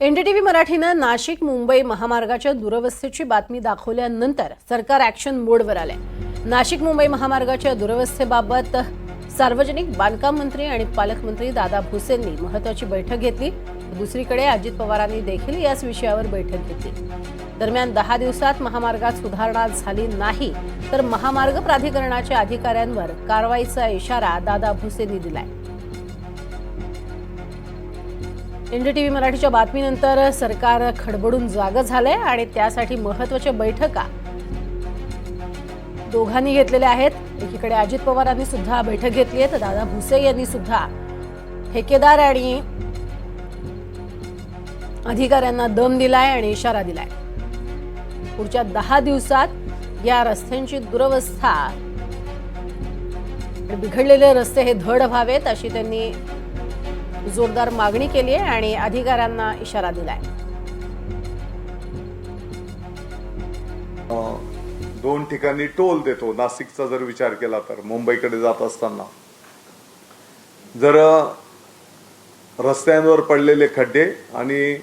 NDTV मराठीनं Nashik Mumbai महामार्गाच्या दुरवस्थेची बातमी दाखवल्यानंतर सरकार ॲक्शन मोडवर आले नाशिक मुंबई महामार्गाच्या दुरवस्थेबाबत सार्वजनिक बांधकाम मंत्री आणि पालकमंत्री दादा भुसेंनी महत्वाची बैठक घेतली. दुसरीकडे अजित पवारांनी देखील याच विषयावर बैठक घेतली. दरम्यान दहा दिवसात महामार्गात सुधारणा झाली नाही तर महामार्ग प्राधिकरणाच्या अधिकाऱ्यांवर कारवाईचा इशारा दादा भुसेंनी दिलाय. एनडीटीव्ही मराठीच्या बातमीनंतर सरकार खडबडून जागं झालंय आणि त्यासाठी महत्त्वाच्या बैठका दोघांनी घेतलेल्या आहेत. एकीकडे अजित पवारांनी सुद्धा बैठक घेतली आहे तर दादा भुसे यांनी सुद्धा ठेकेदार आणि अधिकाऱ्यांना दम दिलाय आणि इशारा दिलाय. पुढच्या दहा दिवसात या रस्त्यांची दुरवस्था बिघडलेले रस्ते हे धड व्हावेत अशी त्यांनी जोरदार मागणी केली आहे आणि अधिकाऱ्यांना इशारा दिलाय. दोन ठिकाणी टोल देतो. नाशिकचा जर विचार केला तर मुंबईकडे जात असताना. जर रस्त्यांवर पडलेले खड्डे आणि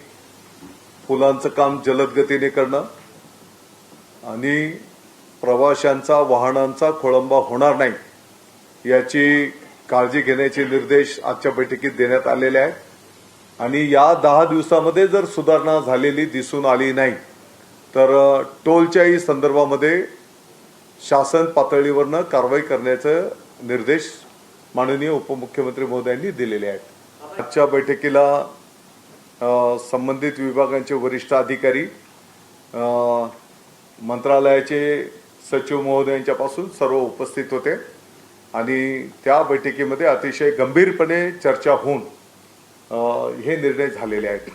पुलांचं काम जलद गतीने करणं आणि प्रवाशांचा वाहनांचा खोळंबा होणार नाही याची काळजी घेण्याचे निर्देश आजच्या बैठकीत देण्यात आलेले आहेत. आणि या दहा दिवसामध्ये जर सुधारणा झालेली दिसून आली नाही तर टोलच्याही संदर्भामध्ये शासन पातळीवरनं कारवाई करण्याचे निर्देश माननीय उपमुख्यमंत्री महोदयांनी दिलेले आहेत. आजच्या बैठकीला संबंधित विभागांचे वरिष्ठ अधिकारी मंत्रालयाचे सचिव महोदयांच्यापासून सर्व उपस्थित होते. आणि त्या बैठकीमध्ये अतिशय गंभीरपणे चर्चा होऊन हे निर्णय झालेले आहेत.